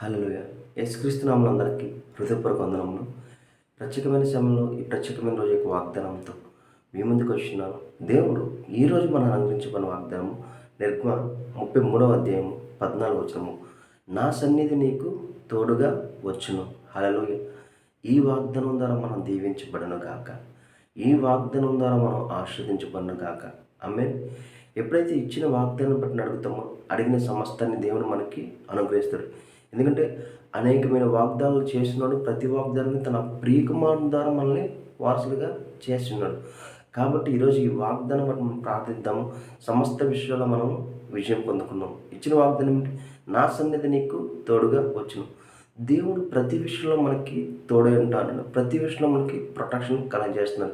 హలోయ యేసుక్రీస్తునామలు అందరికీ హృదయపూర్వక వందనములు. ప్రత్యేకమైన సమయంలో ఈ ప్రత్యేకమైన రోజు యొక్క వాగ్దానంతో మీ ముందుకు వచ్చినాను. దేవుడు ఈరోజు మనం అనుగ్రహించబడిన వాగ్దానము నిర్గమ ముప్పై మూడవ అధ్యాయము పద్నాలుగు వచనము. నా సన్నిధి నీకు తోడుగా వచ్చును. హలలోయ ఈ వాగ్దానం ద్వారా మనం దీవించబడను గాక. ఈ వాగ్దానం ద్వారా మనం ఆస్వాదించబడను గాక. ఆమె ఎప్పుడైతే ఇచ్చిన వాగ్దానం బట్టి అడుగుతామో అడిగిన సమస్తాన్ని దేవుడు మనకి అనుగ్రహిస్తాడు. ఎందుకంటే అనేకమైన వాగ్దానాలు చేస్తున్నాడు. ప్రతి వాగ్దానాన్ని తన ప్రియకుమారుని ద్వారా మనల్ని వారసులుగా చేస్తున్నాడు. కాబట్టి ఈరోజు ఈ వాగ్దానం బట్టి మనం ప్రార్థిద్దాము. సమస్త విషయాల్లో మనం విజయం పొందుకున్నాం. ఇచ్చిన వాగ్దానం ఏంటి? నా సన్నిధి నీకు తోడుగా వచ్చును. దేవుడు ప్రతి విషయంలో మనకి తోడే ఉంటాడు ప్రతి విషయంలో మనకి ప్రొటెక్షన్ కలగజేస్తున్నాడు.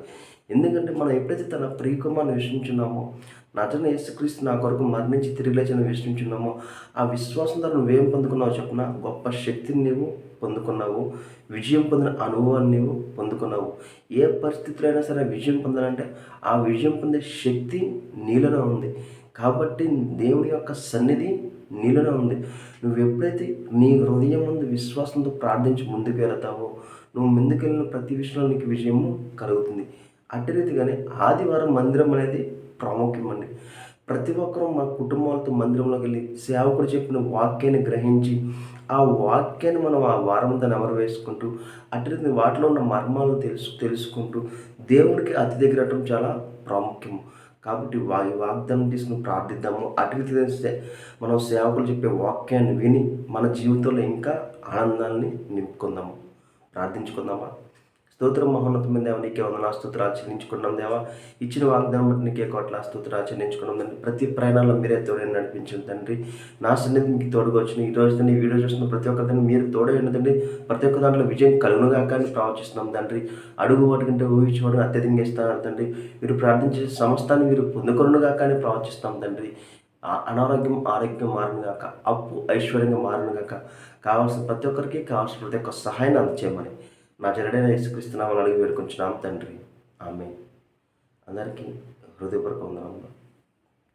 ఎందుకంటే మనం ఎప్పుడైతే తన ప్రియకుమార్ని విశ్వించున్నామో నటన యేసుక్రీస్తు నా కొరకు మరణించి తిరిగి లేచిన విశ్వించున్నామో ఆ విశ్వాసం ద్వారా నువ్వేం పొందుకున్నావు చెప్పిన? గొప్ప శక్తిని నీవు పొందుకున్నావు. విజయం పొందిన అనుభవాన్ని నీవు పొందుకున్నావు. ఏ పరిస్థితిలో అయినా సరే విజయం పొందాలంటే ఆ విజయం పొందే శక్తి నీలోనే ఉంది. కాబట్టి దేవుని యొక్క సన్నిధి నీలోనే ఉంది నువ్వు ఎప్పుడైతే నీ హృదయం ముందు విశ్వాసంతో ప్రార్థించి ముందుకు వెళతావో నువ్వు ముందుకెళ్ళిన ప్రతి విషయంలో నీకు విజయము కలుగుతుంది. అట్టి రీతిగానే ఆదివారం మందిరం అనేది ప్రాముఖ్యమండి ప్రతి ఒక్కరూ మా కుటుంబాలతో మందిరంలోకి వెళ్ళి సేవకుడు చెప్పిన వాక్యాన్ని గ్రహించి ఆ వాక్యాన్ని మనం ఆ వారంతా నెమరు వేసుకుంటూ అటు రీతిని వాటిలో ఉన్న మర్మాలను తెలుసు తెలుసుకుంటూ దేవుడికి అతి దగ్గరటం చాలా ప్రాముఖ్యం కాబట్టి వారి వాగ్దానం తీసుకుని ప్రార్థిద్దాము. అటు తెలిస్తే మనం సేవకులు చెప్పే వాక్యాన్ని విని మన జీవితంలో ఇంకా ఆనందాన్ని నింపుకుందాము. ప్రార్థించుకుందామా? స్తోత్రం మహోన్నతమైన దేవ నీకే వందన స్తోత్రాలు ఆచరించుకున్నాం దేవా. ఇచ్చిన వాగ్దానం బట్టి నీకే కోట్ల స్తోత్రాలు ఆచరించుకున్నాం తండ్రి. ప్రతి ప్రయాణంలో మీరే తోడే నడిపించింది తండ్రి. నా సన్నిధి మీకు తోడుగా వచ్చిన ఈ రోజు ఈ వీడియో చూస్తున్న ప్రతి ఒక్కరిని మీరు తోడే తండ్రి. ప్రతి ఒక్క దాంట్లో విజయం కలుగునుగాక కానీ ప్రవచిస్తున్నాం తండ్రి. అడుగు వాటి కంటే ఊహించుకోవడం అత్యధికంగా ఇస్తాను తండ్రి. మీరు ప్రార్థించే సమస్తాన్ని మీరు పొందుకొనుగాక కానీ ప్రవచిస్తాం తండ్రి. అనారోగ్యం ఆరోగ్యం మారను అప్పు ఐశ్వర్యంగా మారను కావాల్సిన ప్రతి ఒక్కరికి కావాల్సిన ప్రతి ఒక్క సహాయాన్ని అందచేయమని నా జరడైన యేసుక్రీస్తున్నామని అడిగి వేడుకుంటున్నాం తండ్రి. ఆమె అందరికీ హృదయపూర్వక వందనములు.